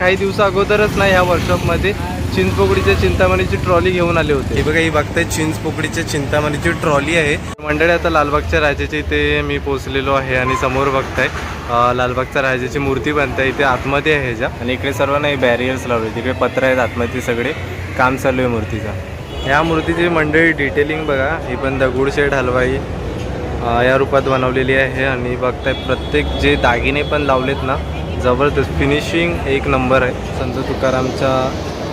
काही दिवसा अगोदरच ना ह्या वर्कशॉपमध्ये चिंचपोकळीच्या चिंतामणीची ट्रॉली घेऊन आले होते. हे बघा ही बघताय चिंचपोकळीच्या चिंतामणीची ट्रॉली आहे. मंडळी आता लालबागच्या राजाच्या इथे मी पोहोचलेलो आहे आणि समोर बघताय लालबागच्या राजाची मूर्ती बनते इथे आतमध्ये आहे ह्याच्या. आणि इकडे सर्व नाही बॅरियर्स लावले तिकडे पत्र आहेत आतमध्ये सगळे काम चालू आहे मूर्तीचा. ह्या मूर्तीची मंडळी डिटेलिंग बघा ही पण दगडूशेठ हलवाई या रूपात बनवलेली आहे आणि बघताय प्रत्येक जे दागिने पण लावलेत ना जबरदस्त फिनिशिंग एक नंबर आहे. संत तुकारामच्या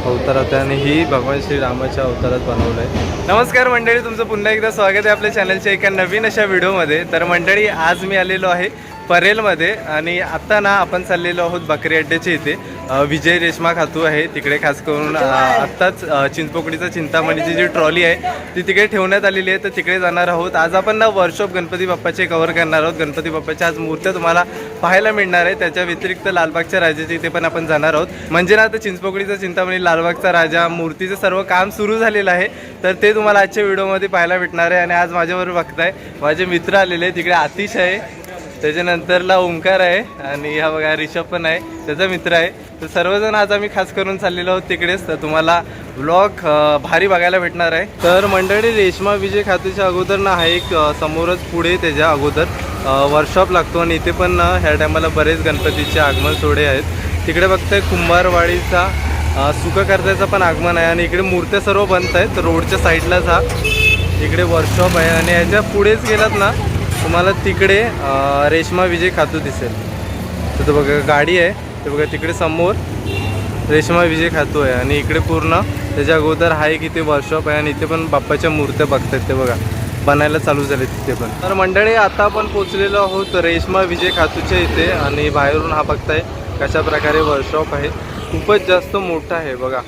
अवतारात आणि ही भगवान श्रीरामाच्या अवतारात बनवलं आहे नमस्कार मंडळी तुमचं पुन्हा एकदा स्वागत आहे आपल्या चॅनलच्या एका नवीन अशा व्हिडिओमध्ये तर मंडळी आज मी आलेलो आहे परेलमध्ये आणि आता ना आपण चाललेलो आहोत बकरी अड्ड्याच्या इथे. विजय रेशमा खातू आहे तिकडे खास करून आत्ताच अ, चिंचपोकळीचा चिंतामणीची जी ट्रॉली आहे ती तिकडे ठेवण्यात आलेली आहे तर तिकडे जाणार आहोत. आज आपण ना वर्कशॉप गणपती बाप्पाचे कव्हर करणार आहोत. गणपती बाप्पाच्या आज मूर्त्या तुम्हाला पाहायला मिळणार आहे. त्याच्या व्यतिरिक्त लालबागच्या राजाच्या इथे पण आपण जाणार आहोत. म्हणजे ना आता चिंचपोकळीचा चिंतामणी लालबागचा राजा मूर्तीचं सर्व काम सुरू झालेलं आहे. तर ते तुम्हाला आजच्या व्हिडिओमध्ये पाहायला भेटणार आहे. आणि आज माझ्याबरोबर बघताय माझे मित्र आलेले आहे तिकडे आतिश आहे त्याच्यानंतरला ओंकार आहे आणि हा बघा रिषभ पण आहे त्याचा मित्र आहे. तर सर्वजण आज आम्ही खास करून चाललेलो आहोत तिकडेच. तर तुम्हाला ब्लॉग भारी बघायला भेटणार आहे. तर मंडळी रेशमा विजय खातूच्या अगोदर ना हा एक समोरच पुढे त्याच्या अगोदर. वर्कशॉप लागतो आणि इथे पण ना ह्या टायमाला बरेच गणपतीचे आगमन सोडे आहेत. तिकडे बघताय कुंभारवाडीचा सुखकर्त्याचं पण आगमन आहे आणि इकडे मूर्त्या सर्व बनत आहेत रोडच्या साईडलाच हा. इकडे वर्कशॉप आहे आणि ह्याच्या पुढेच गेलात ना तुम्हाला तिकडे रेशमा विजय खातू दिसेल. तर तो बघा गाडी आहे. ते बघा तिकडे समोर रेशमा विजय खातू आहे. आणि इकडे पूर्ण त्याच्या अगोदर हा एक इथे वर्कशॉप आहे. आणि इथे पण बाप्पाच्या मूर्त्या बघतात ते बघा. बनायला चालू झाले तिथे पण. तर मंडळी आता आपण पोचलेलो आहोत रेशमा विजय खातूच्या इथे. आणि बाहेरून हा बघताय कशा प्रकारे वर्कशॉप आहे. खूपच जास्त मोठा आहे बघा.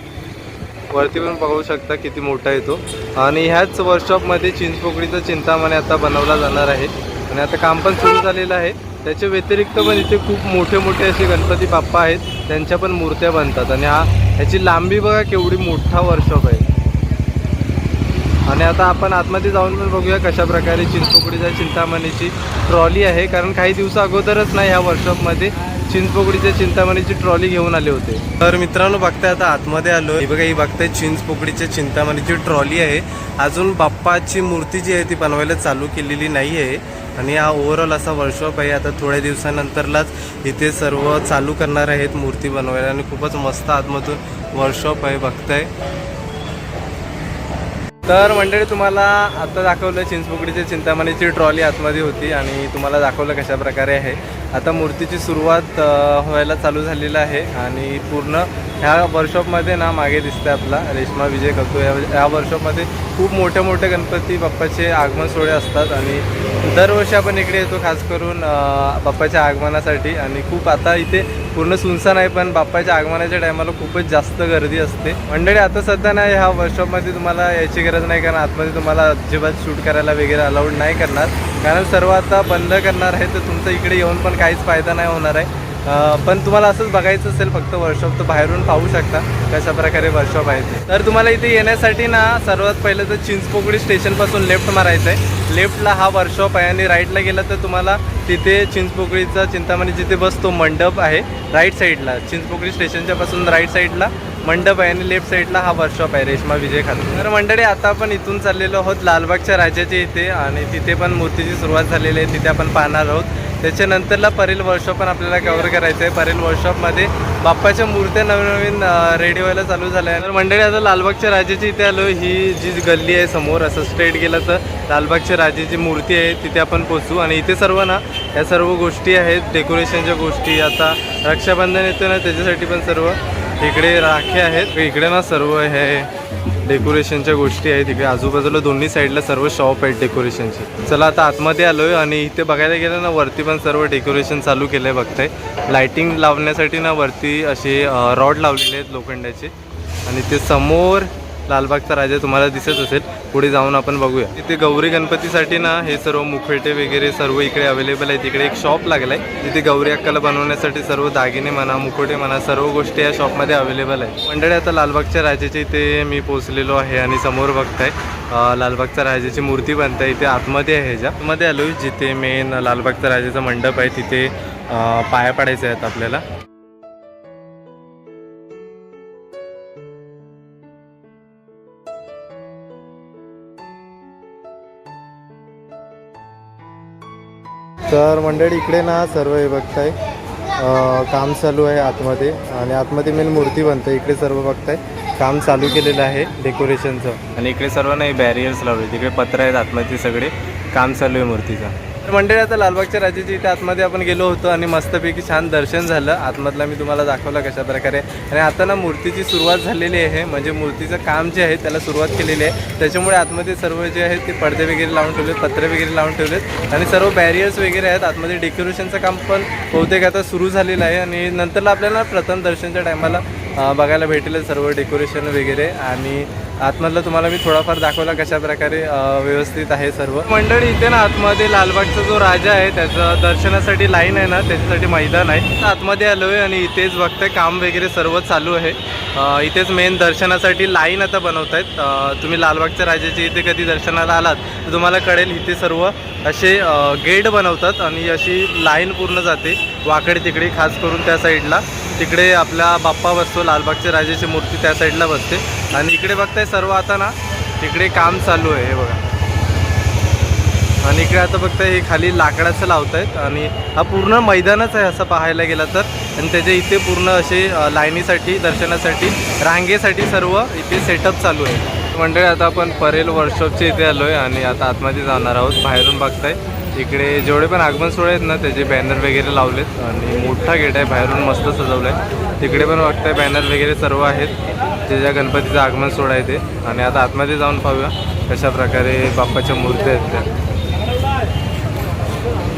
वरती पण बघू शकता किती मोठा आहे तो. आणि ह्याच वर्कशॉपमध्ये चिंचपोकळीचा चिंतामणी आता बनवला जाणार आहे. आणि आता काम पण सुरू झालेलं आहे. त्याच्या व्यतिरिक्त पण इथे खूप मोठे मोठे असे गणपती बाप्पा आहेत. त्यांच्या पण मूर्त्या बनतात. आणि हा ह्याची लांबी बघा केवढी मोठा वर्कशॉप आहे. आणि आता आपण आतमध्ये जाऊन पण बघूया कशा प्रकारे चिंचपोकळीच्या चिंतामणीची ट्रॉली आहे. कारण काही दिवसा अगोदरच नाही ह्या वर्कशॉपमध्ये चिंचपोकळीच्या चिंतामणीची ट्रॉली घेऊन आले होते. तर मित्रांनो बघताय आता आतमध्ये आलो हे बघा ही बघताय चिंचपोकळीच्या चिंतामणीची ट्रॉली आहे. अजून बाप्पाची मूर्ती जी आहे ती बनवायला चालू केलेली नाही आहे आणि हा ओव्हरऑल असा वर्कशॉप आहे. आता थोड्या दिवसानंतरलाच इथे सर्व चालू करणार आहेत मूर्ती बनवायला. आणि खूपच मस्त आतमधून वर्कशॉप आहे बघताय. तर मंडळी तुम्हाला आता दाखवलं चिंचपोकडीची चिंतामणीची ट्रॉली आतमध्ये होती आणि तुम्हाला दाखवलं कशा प्रकारे आहे. आता मूर्तीची सुरुवात व्हायला चालू झालेलं आहे आणि पूर्ण ह्या वर्कशॉपमध्ये ना मागे दिसतं आपला रेश्मा विजय करतो या ह्या वर्कशॉपमध्ये खूप मोठे मोठे गणपती बाप्पाचे आगमन सोहळे असतात आणि दरवर्षी आपण इकडे येतो खास करून बाप्पाच्या आगमनासाठी आणि खूप आता इथे पूर्ण सुनसान आहे पण बाप्पाच्या आगमनाच्या टायमाला खूपच जास्त गर्दी असते. मंडळी आता सध्या ना ह्या वर्कशॉपमध्ये तुम्हाला याची गरज नाही कारण आतमध्ये तुम्हाला अजिबात शूट करायला वगैरे अलाउड नाही करणार. कारण सर्व आता बंद करणार आहे तर तुमचं इकडे येऊन पण काहीच फायदा नाही होणार आहे. पण तुम्हाला असंच बघायचं असेल फक्त वर्कशॉप तर बाहेरून पाहू शकता कशा प्रकारे वर्कशॉप आहे ते. तर तुम्हाला इथे येण्यासाठी ना सर्वात पहिलं तर चिंचपोकडी स्टेशनपासून लेफ्ट मारायचं आहे. लेफ्टला हा वर्कशॉप आहे आणि राईटला गेला तर तुम्हाला तिथे चिंचपोकळीचा चिंतामणी जिथे बसतो मंडप आहे राईट साईडला चिंचपोकळी स्टेशनच्या पासून राईट साईडला मंडप आहे आणि लेफ्ट साईडला हा वर्कशॉप आहे रेशमा विजय खातू तर मंडळी आता आपण इथून चाललेलो आहोत लालबागच्या राजाच्या इथे आणि तिथे पण मूर्तीची सुरुवात झालेली आहे तिथे आपण पाहणार आहोत. त्याच्यानंतरला परेल वर्कशॉप पण आपल्याला कवर करायचं आहे. परेल वर्कशॉपमध्ये बाप्पाच्या मूर्त्या नवीन नवीन रेडी व्हायला चालू झाल्या. आहे तर मंडळी आता लालबागच्या राजाची इथे आलो ही जी गल्ली आहे समोर असं स्ट्रेट गेलं तर लालबागच्या राजाची मूर्ती आहे तिथे आपण पोचू आणि इथे सर्व ना या सर्व गोष्टी आहेत डेकोरेशनच्या गोष्टी आता रक्षाबंधन येतं ना त्याच्यासाठी पण सर्व इकडे राखे आहेत. इकडे ना सर्व हे डेकोरेशनच्या गोष्टी आहेत. इकडे आजूबाजूला दोन्ही साईडला सर्व शॉप आहेत डेकोरेशनचे. चला आता आतमध्ये आलोय आणि इथे बघायला गेलं ना वरती पण सर्व डेकोरेशन चालू केलं आहे बघताय. लाइटिंग लावण्यासाठी ना वरती असे रॉड लावलेले आहेत लोखंडाचे. आणि ते समोर लालबागचा राजा तुम्हाला दिसत असेल पुढे जाऊन आपण बघूया. इथे गौरी गणपतीसाठी ना हे सर्व मुखवटे वगैरे सर्व इकडे अवेलेबल आहे तिकडे एक शॉप लागलाय. तिथे गौरी अक्काला बनवण्यासाठी सर्व दागिने म्हणा मुखवटे म्हणा सर्व गोष्टी या शॉपमध्ये अवेलेबल आहे मंडळी आता लालबागच्या राजाच्या इथे मी पोहोचलेलो आहे आणि समोर बघताय लालबागचा लालबागच्या राजाची मूर्ती बनते इथे आतमध्ये आहे ह्याच्या. आतमध्ये आलो जिथे मेन लालबागचा राजाचा मंडप आहे. तिथे पाया पडायचे आहेत आपल्याला. तर मंडळी इकडे ना सर्व हे बघताय. काम चालू आहे आतमध्ये आणि आतमध्ये मेन मूर्ती बनते इकडे सर्व बघताय. काम चालू केलेलं आहे डेकोरेशनचं आणि इकडे सर्व नाही बॅरियर्स लावले. तिकडे पत्र आहेत आतमध्ये सगळे. काम चालू आहे मूर्तीचं. तर मंडळी आता लालबागच्या राजाच्या इथे आतमध्ये आपण गेलो होतो आणि मस्तपैकी छान दर्शन झालं. आतमधला मी तुम्हाला दाखवलं कशा प्रकारे आणि आता ना मूर्तीची सुरुवात झालेली आहे. म्हणजे मूर्तीचं काम जे आहे त्याला सुरुवात केलेली आहे. त्याच्यामुळे आतमध्ये सर्व जे आहेत ते पडदे वगैरे लावून ठेवलेत पत्रे वगैरे लावून ठेवलेत. आणि सर्व बॅरियर्स वगैरे आहेत. आतमध्ये डेकोरेशनचं काम पण बहुतेक आता सुरू झालेलं आहे. आणि नंतरला आपल्याला प्रथम दर्शनच्या टायमाला बघायला भेटेल सर्व डेकोरेशन वगैरे. आणि आतमधलं तुम्हाला मी थोडाफार दाखवला कशा प्रकारे व्यवस्थित आहे सर्व. मंडळी इथे ना आतमध्ये लालबागचा जो राजा आहे त्याचं दर्शनासाठी लाईन आहे ना त्याच्यासाठी मैदान आहे. आतमध्ये आलो आहे आणि इथेच बघताय काम वगैरे सर्व चालू आहे. इथेच मेन दर्शनासाठी लाईन आता बनवत आहेत तुम्ही लालबागच्या राजाच्या इथे कधी दर्शनाला आलात तर तुम्हाला कळेल इथे सर्व असे गेट बनवतात आणि अशी लाईन पूर्ण जाते वाकडे तिकडे खास करून त्या साईडला तिकडे आपला बाप्पा बसतो लालबागच्या राजाची मूर्ती त्या साईडला बसते. आणि इकडे बघताय सर्व आता ना तिकडे काम चालू आहे हे बघा. आणि इकडे आता बघताय हे खाली लाकडाचं लावतायत आणि हा पूर्ण मैदानच आहे असं पाहायला गेलं तर. आणि त्याच्या इथे पूर्ण असे लाईनीसाठी दर्शनासाठी रांगेसाठी सर्व इथे सेटअप चालू आहे. मंडळी आता आपण परेल वर्कशॉपच्या इथे आलो आहे आणि आता आतमध्ये जाणार आहोत. बाहेरून बघताय. इकडे जेवढे पण आगमन सोहळे आहेत ना त्याचे बॅनर वगैरे लावलेत. आणि मोठा गेट आहे बाहेरून मस्त सजवलं आहे तिकडे पण बघताय बॅनर वगैरे सर्व आहेत. जे ज्या गणपतीचं आगमन सोहळा आहे ते. आणि आता आतमध्ये जाऊन पाहूया कशा प्रकारे बाप्पाच्या मूर्त्या आहेत त्या.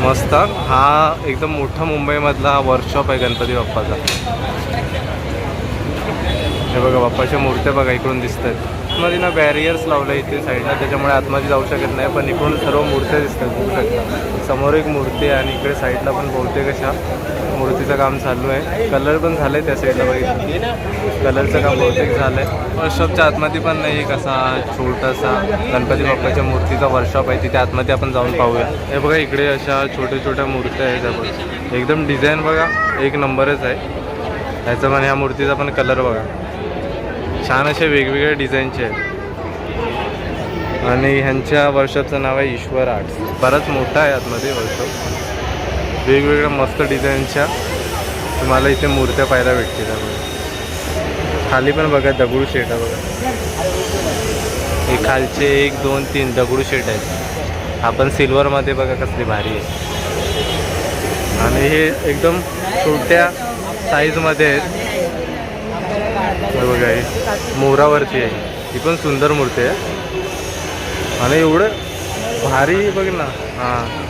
मस्त. हा एकदम मोठा मुंबईमधला वर्कशॉप आहे गणपती बाप्पाचा. हे बघा बाप्पाच्या मूर्त्या बघा इकडून दिसत आहेत आतमध्ये ना बॅरियर्स लावलं इथे साईडला त्याच्यामुळे आतमध्ये जाऊ शकत नाही. पण इकडून सर्व मूर्त्या दिसतात बघू शकता. समोर एक मूर्ती आहे आणि इकडे साईडला पण बहुतेक अशा मूर्तीचं काम चालू आहे. कलर पण झालं आहे त्या साईडला बघितलं. कलरचं काम बहुतेक झालं आहे वर्कशॉपच्या आतमध्ये पण नाही एक असा छोटासा गणपती बाप्पाच्या मूर्तीचा वर्कशॉप आहे. तिथे आतमध्ये आपण जाऊन पाहूया. हे बघा इकडे अशा छोट्या छोट्या मूर्त्या आहेत आपण एकदम डिझाईन बघा एक नंबरच आहे. ह्याचं पण ह्या मूर्तीचा पण कलर बघा. छान असे वेगवेगळ्या डिझाईनचे आहेत. आणि ह्यांच्या वर्षाचं नाव आहे ईश्वर आर्ट्स बराच मोठा आहे आतमध्ये वर्कशॉप वेगवेगळ्या मस्त डिझाईनच्या. तुम्हाला इथे मूर्त्या पाहायला भेटतील खाली पण बघा दगडू शेट आहे बघा. हे खालचे एक दोन तीन दगडू शेट आहेत. आपण सिल्वरमध्ये बघा कसली भारी आहे. आणि हे एकदम छोट्या साईजमध्ये आहेत. बघा ही. मोरावरती आहे. ही पण सुंदर मूर्ती आहे. आणि एवढं भारी बघ ना. हां.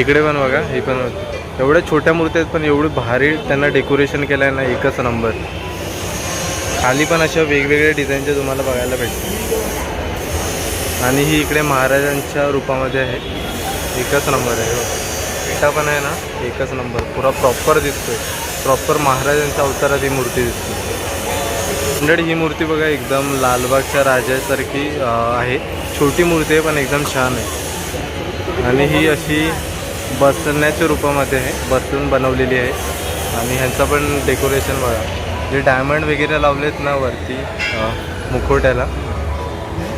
इकडे पण बघा ही पण. एवढ्या छोट्या मूर्त्या आहेत पण एवढी भारी त्यांना डेकोरेशन केलं आहे ना एकच नंबर खाली पण अशा वेगवेगळ्या डिझाईनच्या तुम्हाला बघायला भेटतील. आणि ही इकडे महाराजांच्या रूपामध्ये आहे. एकच नंबर आहे. हो. बघा. पण आहे ना एकच नंबर पुरा प्रॉपर दिसतोय. प्रॉपर महाराजांच्या अवतारात ही मूर्ती दिसते. मंडळी ही मूर्ती बघा एकदम लालबागच्या राजासारखी आहे. छोटी मूर्ती आहे पण एकदम छान आहे. आणि ही अशी बसण्याच्या रूपामध्ये आहे. बसून बनवलेली आहे. आणि ह्यांचं पण डेकोरेशन बघा. जे डायमंड वगैरे लावलेत ना वरती मुखवट्याला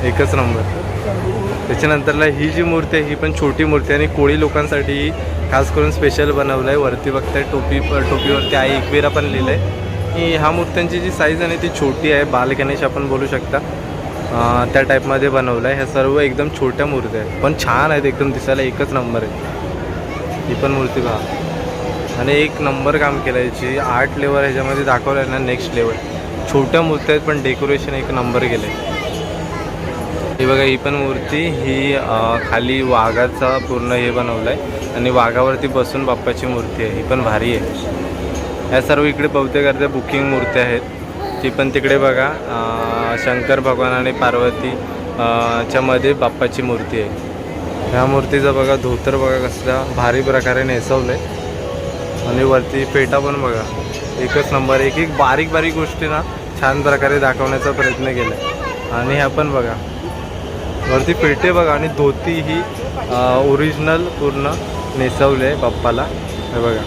एकच नंबर त्याच्यानंतरला ही जी मूर्ती आहे ही पण छोटी मूर्ती आहे आणि कोळी लोकांसाठी खास करून स्पेशल बनवलं आहे वरती बघताय टोपी टोपीवरती आई एकविरा पण लिहिलं आहे की ह्या मूर्त्यांची जी साईज आहे ना ती छोटी आहे. बाल गणेश आपण बोलू शकता. त्या टाईपमध्ये बनवलं आहे ह्या सर्व एकदम छोट्या मूर्त्या आहेत. पण छान आहेत एकदम दिसायला एकच नंबर आहे. ही पण मूर्ती पहा. आणि एक नंबर काम केलं आहे याची. आर्ट लेवल ह्याच्यामध्ये दाखवलं आहे ना नेक्स्ट लेवल छोट्या मूर्त्या आहेत पण डेकोरेशन एक नंबर केलं आहे हे बघा ही पण मूर्ती ही खाली वाघाचा पूर्ण हे बनवलं आहे आणि वाघावरती बसून बाप्पाची मूर्ती आहे. ही पण भारी आहे. या सर्व इकडे बहुतेक अर्ध्या बुकिंग मूर्त्या आहेत. ती पण तिकडे बघा शंकर भगवान आणि पार्वती च्या मध्ये बाप्पाची मूर्ती आहे. ह्या मूर्तीचं बघा धोतर बघा कसल्या भारी प्रकारे नेसवलं आहे आणि वरती पेटा पण बघा एकच नंबर एक एक बारीक बारीक गोष्टी ना छान प्रकारे दाखवण्याचा प्रयत्न केला आहे आणि ह्या पण बघा वरती पेटे बघा आणि धोती ही ओरिजिनल पूर्ण नेसवले आहे बाप्पाला. हे बघा.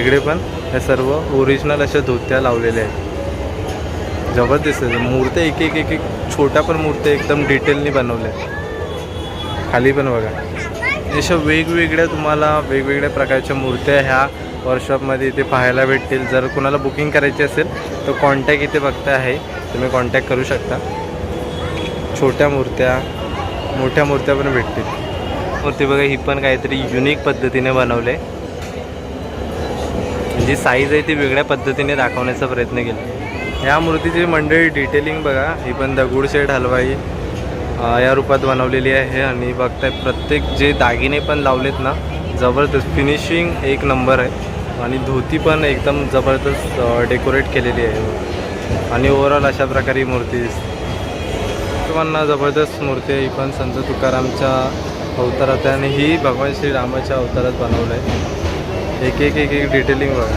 इकडे पण हे सर्व ओरिजिनल अशा धोत्या लावलेल्या आहेत. जबरदस्त मूर्त्या एक एक एक एक छोट्या पण मूर्त्या एकदम डिटेलनी बनवल्या आहेत. खाली पण बघा. अशा वेगवेगळ्या तुम्हाला वेगवेगळ्या प्रकारच्या मूर्त्या ह्या वर्कशॉपमध्ये इथे पाहायला भेटतील. जर कुणाला बुकिंग करायची असेल तर कॉन्टॅक्ट इथे बघता आहे. तुम्ही कॉन्टॅक्ट करू शकता. छोट्या मूर्त्या मोठ्या मूर्त्या पण भेटतील. मूर्ती बघा ही पण काहीतरी युनिक पद्धतीने बनवले. जी साईज आहे ती वेगळ्या पद्धतीने दाखवण्याचा प्रयत्न केला. या मूर्तीची मंडळी डिटेलिंग बघा ही पण दगडूशेठ हलवाई या रूपात बनवलेली आहे. आणि बघताय प्रत्येक जे दागिने पण लावलेत ना जबरदस्त फिनिशिंग एक नंबर आहे. आणि धोती पण एकदम जबरदस्त डेकोरेट केलेली आहे. आणि ओव्हरऑल अशा प्रकारे मूर्ती दिसते. सर्वांना जबरदस्त मूर्ती आहे. ही पण संत तुकारामच्या अवतारात आहे आणि ही भगवान श्रीरामाच्या अवतारात बनवलं आहे एक एक एक एक डिटेलिंग बघा.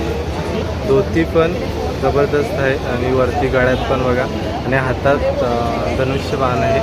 धोती पण जबरदस्त आहे आणि वरती गळ्यात पण बघा. आणि हातात धनुष्य धनुष्यबाण आहे.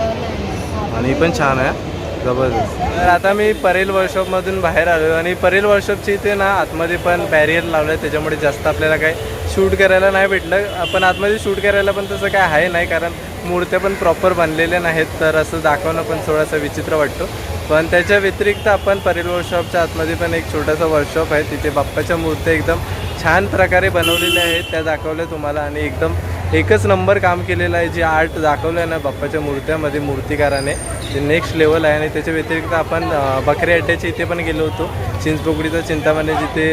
आणि पण छान आहे. जबरदस्त. तर आता मी परेल वर्कशॉपमधून बाहेर आलो आणि परेल वर्कशॉपची इथे ना आतमध्ये पण बॅरियर लावलं आहे त्याच्यामुळे जास्त आपल्याला काय शूट करायला नाही भेटलं. आपण आतमध्ये शूट करायला पण तसं काय आहे नाही. कारण मूर्त्या पण प्रॉपर बनलेल्या नाहीत तर असं दाखवणं पण थोडासा विचित्र वाटतो. पण त्याच्या व्यतिरिक्त आपण परेल वर्कशॉपच्या आतमध्ये पण एक छोटासा वर्कशॉप आहे. तिथे बाप्पाच्या मूर्त्या एकदम छान प्रकारे बनवलेल्या आहेत त्या दाखवल्या तुम्हाला. आणि एकदम एकच नंबर काम केलेलं आहे जे आर्ट दाखवलं आहे ना बाप्पाच्या मूर्त्यामध्ये मूर्तिकाराने ते नेक्स्ट लेवल आहे. आणि त्याच्या व्यतिरिक्त आपण बकऱ्या अड्ड्याच्या इथे पण गेलो होतो. चिंचपोकळीचा चिंतामणी जिथे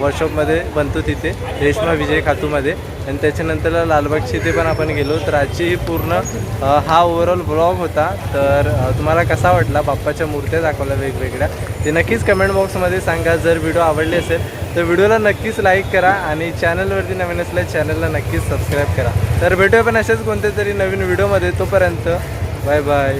वर्कशॉपमध्ये बनतो तिथे रेश्मा विजय खातूमध्ये. आणि त्याच्यानंतर लालबागची इथे पण आपण गेलो. तर आजची ही पूर्ण हा ओव्हरऑल ब्लॉग होता. तर तुम्हाला कसा वाटला? बाप्पाच्या मूर्त्या दाखवल्या वेगवेगळ्या. ते नक्कीच कमेंट बॉक्समध्ये सांगा. जर व्हिडिओ आवडले असेल तर व्हिडिओला नक्कीच लाईक करा आणि चॅनलवरती नवीन असल्या चॅनलला नक्कीच सबस्क्राईब करा. तर भेटूया पण असेच कोणत्या तरी नवीन व्हिडिओमध्ये तोपर्यंत बाय बाय